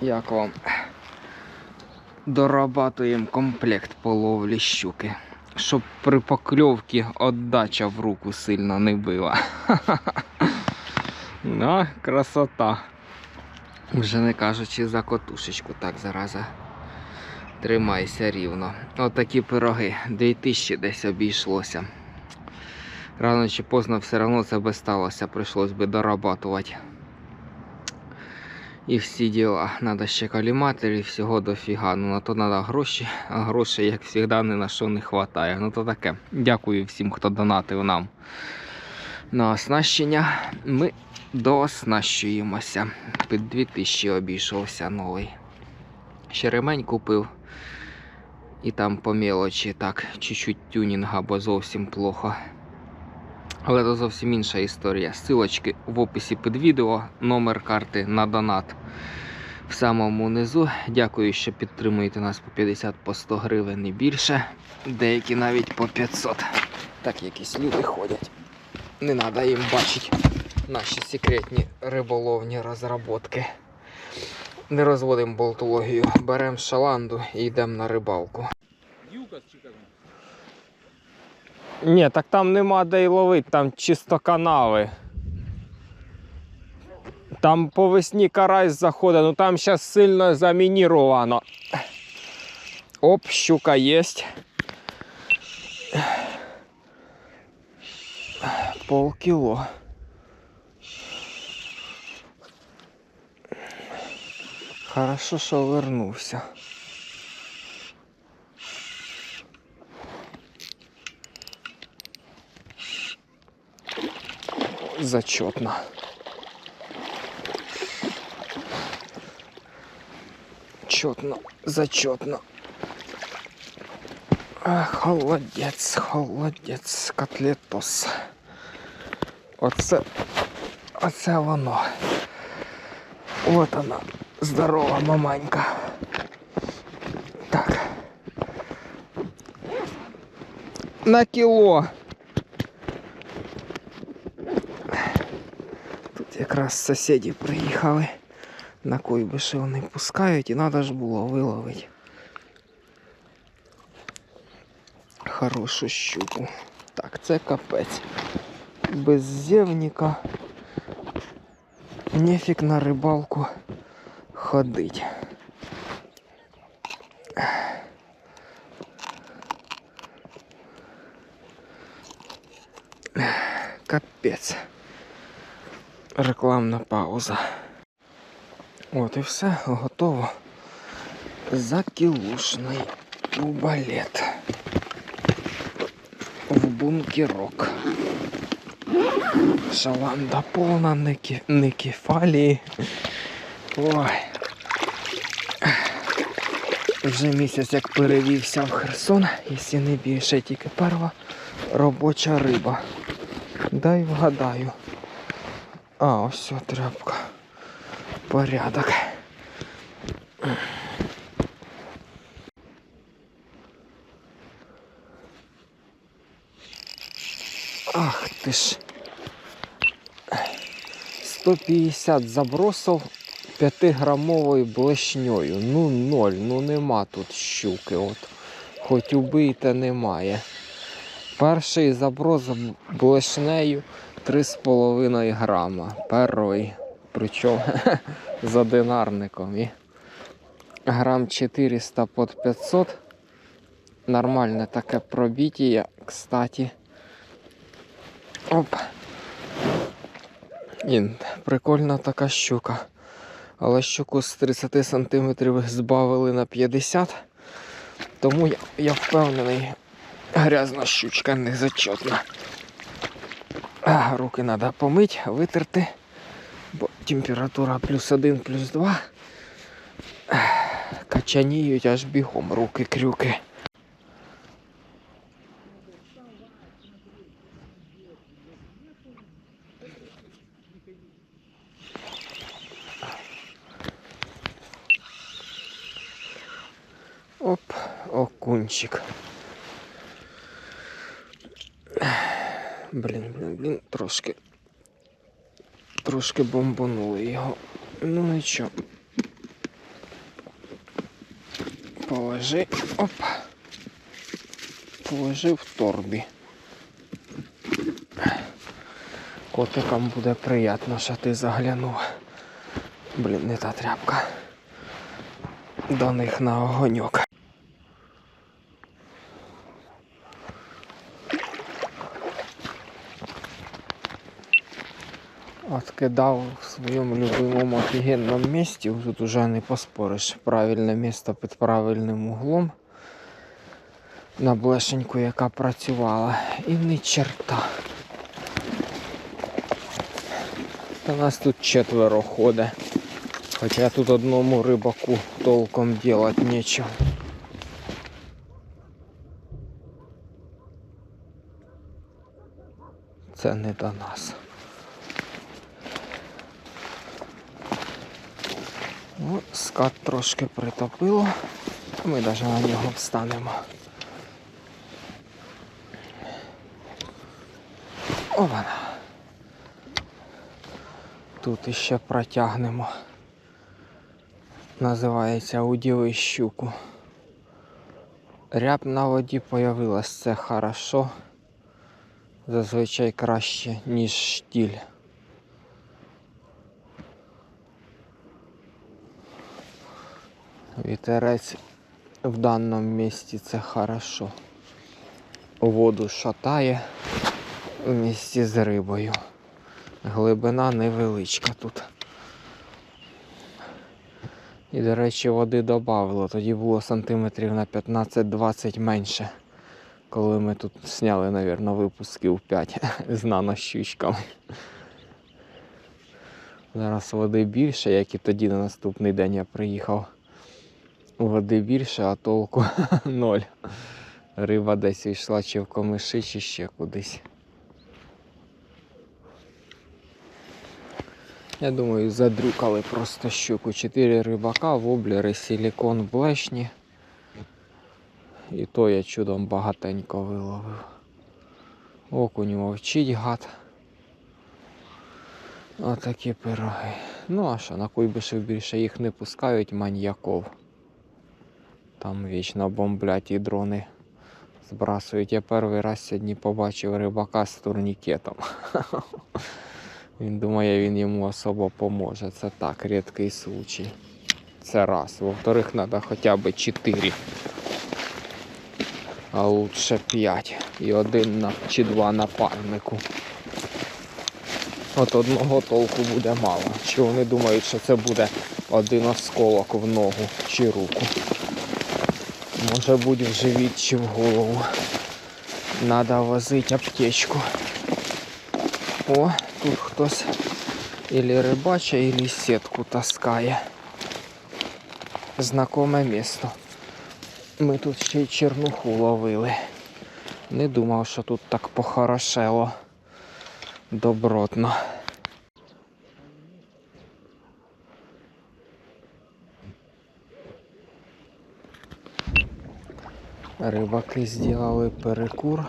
Як вам? Дорабатуємо комплект по ловлі щуки. Щоб при покльовці отдача в руку сильно не била. Ну, красота. Вже не кажучи за котушечку, так зараза. Тримайся рівно. Отакі пироги. 2000 десь обійшлося. Рано чи поздно все одно це би сталося, прийшлось би дорабатувати. І всі діла. Надо ще каліматор всього дофіга. Ну на то треба гроші, а грошей, як завжди, ні на що не вистачає. Ну то таке. Дякую всім, хто донатив нам на оснащення. Ми дооснащуємося. Під 2000 обійшовся новий. Ще ремень купив. І там по мелочі так, чуть-чуть тюнінга, бо зовсім плохо. Але це зовсім інша історія. Силочки в описі під відео, номер карти на донат в самому низу. Дякую, що підтримуєте нас по 50 по 100 гривень і більше. Деякі навіть по 500. Так якісь люди ходять. Не треба їм бачити наші секретні риболовні розробки. Не розводимо болтологію, беремо шаланду і йдемо на рибалку. Юкас чи як? Ні, так там нема де й ловити, там чисто канави. Там по весні карась заходить, ну там зараз сильно замініровано. Оп, щука єсть. Полкіло. Хорошо, що вернувся. Зачетно. Четно, зачетно. А, холодець, холодець, котлетос. Оце, оце воно. От вона, здорова маманька. Так. На кіло. Якраз сусіди приїхали. На койбиші вони пускають і треба ж було виловити. Хорошу щуку. Так, це капець. Без зєвніка. Нефіг на рибалку ходить. Капець. Рекламна пауза. От і все, готово. Закілушний тубалет. В бункерок. Шаланда повна, не, кі... кефалії. Ой. Вже місяць як перевівся в Херсон, якщо не більше тільки перша робоча риба. Дай вгадаю. А, ось ця тряпка. Порядок. Ах ти ж. 150 забросов 5-грамовою блешньою. Ну ноль, ну нема тут щуки. От. Хоч убийте немає. Перший заброс блешнею 3,5 грама. Перший. Причому з одинарником. І грам 400 під 500. Нормальне таке пробіття, кстати. Оп. І прикольна така щука. Але щуку з 30 см збавили на 50 Тому я, я впевнений, грязна щучка не зачетна. А, руки треба помити, витерти, бо температура плюс один, плюс два. Качаніють аж бігом руки-крюки. Оп, окунчик. Блін, блін, блін, трошки. Трошки бомбанули його. Ну нічого. Положи. Оп. Положи в торбі. Котикам буде приємно, що ти заглянув. Блін, не та тряпка. До них на огоньок. Откидав в своєму любимому офігенному місці. Тут уже не поспориш. Правильне місце під правильним углом. На блешеньку, яка працювала. І ні черта. Та нас тут четверо ходить. Хоча тут одному рибаку толком делать нечего. Це не до нас. Ну, скат трошки притопило. Ми навіть на нього встанемо. Ована. Тут іще протягнемо. Називається уділи щуку. Ряб на воді появилась, це хорошо. Зазвичай краще, ніж штіль. Вітерець в даному місці це хорошо. Воду шатає в місці з рибою. Глибина невеличка тут. І, до речі, води додавало. Тоді було сантиметрів на 15-20 менше. Коли ми тут зняли, мабуть, випусків 5 з нанощучками. Зараз води більше, як і тоді на наступний день я приїхав. Води більше, а толку ноль. Риба десь йшла чи в комиші, чи ще кудись. Я думаю, задрюкали просто щуку. Чотири рибака, воблери, силікон, блешні. І то я чудом багатенько виловив. Окунь мовчить гад. Отакі пироги. Ну а що, на Куйбишев більше їх не пускають маньяков. Там вічно бомблять і дрони збрасують. Я перший раз сьогодні побачив рибака з турнікетом. Він думає, він йому особо поможе. Це так, рідкий случай. Це раз. Во-вторых, треба хоча б 4. А лучше 5. І один на, чи два напарнику. От одного толку буде мало. Чи вони думають, що це буде один осколок в ногу чи руку. Може бути в живіт чи в голову. Надо возити аптечку. О, тут хтось ілі рибача, ілі сітку таскає. Знакоме місто. Ми тут ще й чернуху ловили. Не думав, що тут так похорошело. Добротно. Рибаки зробили перекур.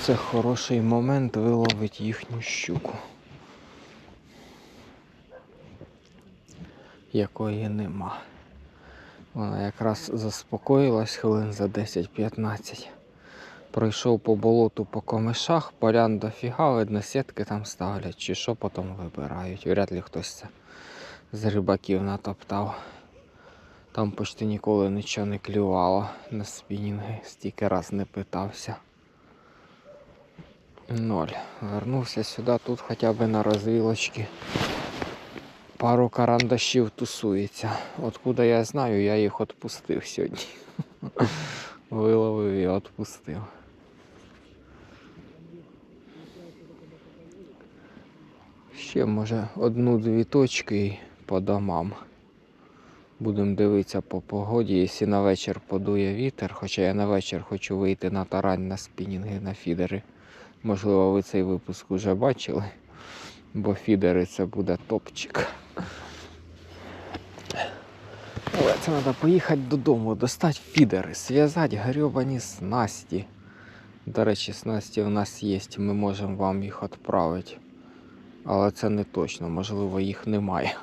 Це хороший момент виловити їхню щуку. Якої нема. Вона якраз заспокоїлась хвилин за 10-15. Пройшов по болоту по комишах, полян дофіга, видно, сітки там ставлять, чи що потім вибирають. Вряд ли хтось це з рибаків натоптав. Там почти ніколи нічого не клювало на спінінги, стільки раз не питався. Ноль. Вернувся сюди, тут хоча б на розвілочки. Пару карандашів тусується. Откуда я знаю, я їх відпустив сьогодні. Виловив і відпустив. Ще може одну-дві точки по домам. Будемо дивитися по погоді. Якщо на вечір подує вітер, хоча я на вечір хочу вийти на тарань на спінінги, на фідери. Можливо, ви цей випуск вже бачили, бо фідери це буде топчик. Але це треба поїхати додому, достати фідери, зв'язати грьобані снасті. До речі, снасті в нас є, ми можемо вам їх відправити. Але це не точно, можливо, їх немає.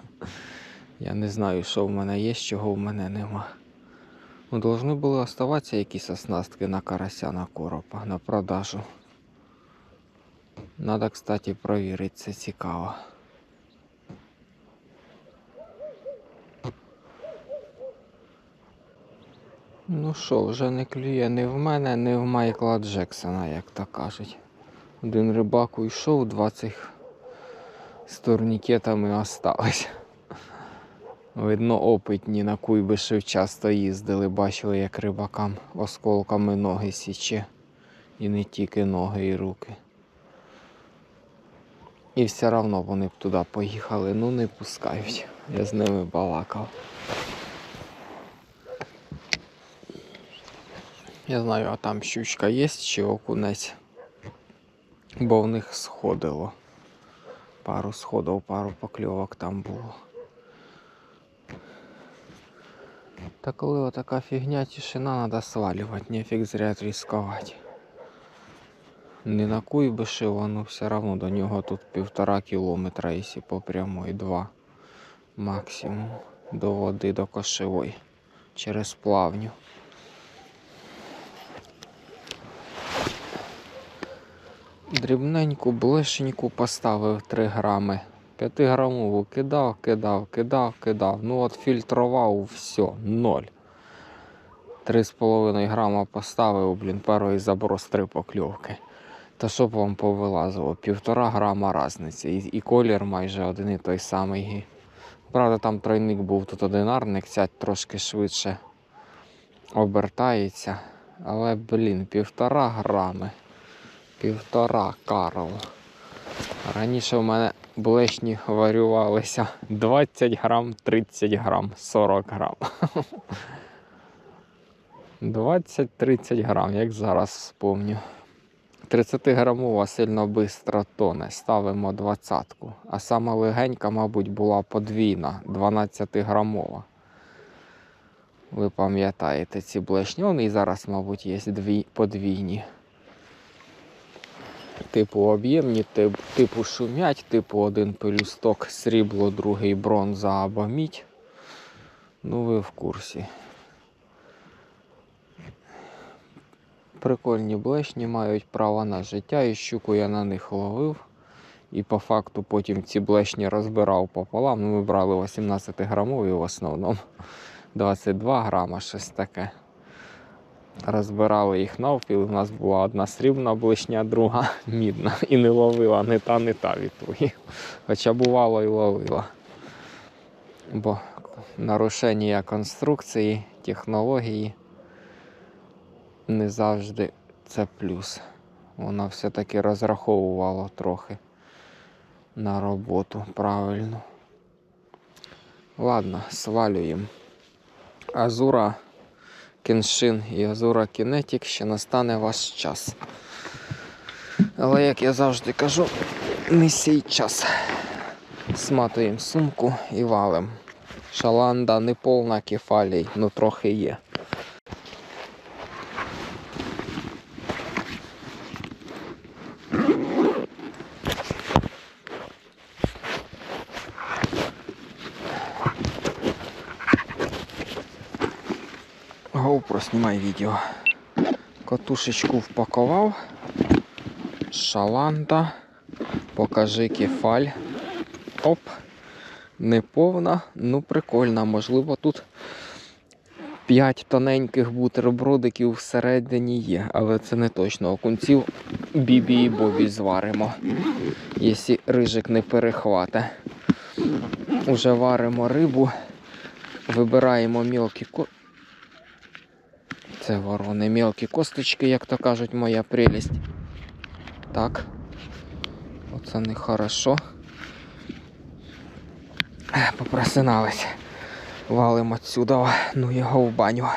Я не знаю, що в мене є, чого в мене нема. Ну, Должны були оставатися якісь оснастки на карася, на коропа, на продажу. Надо, кстати, провірити, це цікаво. Ну що, вже не клює ні в мене, ні в Майкла Джексона, як то кажуть. Один рибак уйшов, два цих з турнікетами остались. Видно, опитні на Куйбишев часто їздили, бачили, як рибакам осколками ноги січе. І не тільки ноги і руки. І все одно вони б туди поїхали, ну не пускають. Я з ними балакав. Я знаю, а там щучка є чи окунець. Бо в них сходило. Пару сходів, пару покльовок там було. Та коли отака фігня, тишина, треба свалювати, нефіг зря ризикувати. Не на Куйбишево, ну все равно до нього тут півтора кілометра, якщо по прямой, два максимум до води, до кошевої через плавню. Дрібненьку блешеньку поставив 3 грами. 5 грамову кидав, кидав, кидав, кидав. Ну от фільтрував все, ноль. 3,5 грама поставив, блін, перший заброс 3 покльовки. Та щоб вам повилазило, півтора грама різниці. І, і колір майже один і той самий. Правда, там тройник був тут одинарник, цять трошки швидше обертається. Але, блін, півтора грами. Півтора Карл. Раніше в мене блешні варювалися 20 грам, 30 грам, 40 грам. 20-30 грам, як зараз вспомню. 30 грамова сильно швидко тоне. Ставимо 20-ку. А сама легенька, мабуть, була подвійна, 12 грамова. Ви пам'ятаєте ці блешні. Вони зараз, мабуть, є подвійні. Типу об'ємні, тип, типу шумять, типу один пелюсток срібло, другий бронза або мідь. Ну ви в курсі. Прикольні блешні мають право на життя, і щуку я на них ловив. І по факту потім ці блешні розбирав пополам. Ну, ми брали 18 грамові в основному. 22 грама, щось таке. Розбирали їх навпіл. У нас була одна срібна блишня, друга мідна. І не ловила не та, не та відтоді. Хоча бувало і ловила. Бо нарушення конструкції, технології не завжди це плюс. Вона все-таки розраховувала трохи на роботу правильно. Ладно, свалюємо. Азура Кеншин і Азура Кінетік ще настане ваш час. Але, як я завжди кажу, не сій час. Сматуємо сумку і валим. Шаланда не повна кефалій, ну трохи є. GoPro, знімай відео. Катушечку впакував. Шаланда. Покажи кефаль. Оп. Неповна, ну прикольна. Можливо, тут 5 тоненьких бутербродиків всередині є, але це не точно. Окунців Бібі і Бобі зваримо. Якщо рижик не перехвате. Уже варимо рибу, вибираємо мілкі. Це ворони мелкі косточки, як то кажуть, моя прелість. Так. Оце нехорошо. Попросинались. Валимо отсюда, ну його в баню.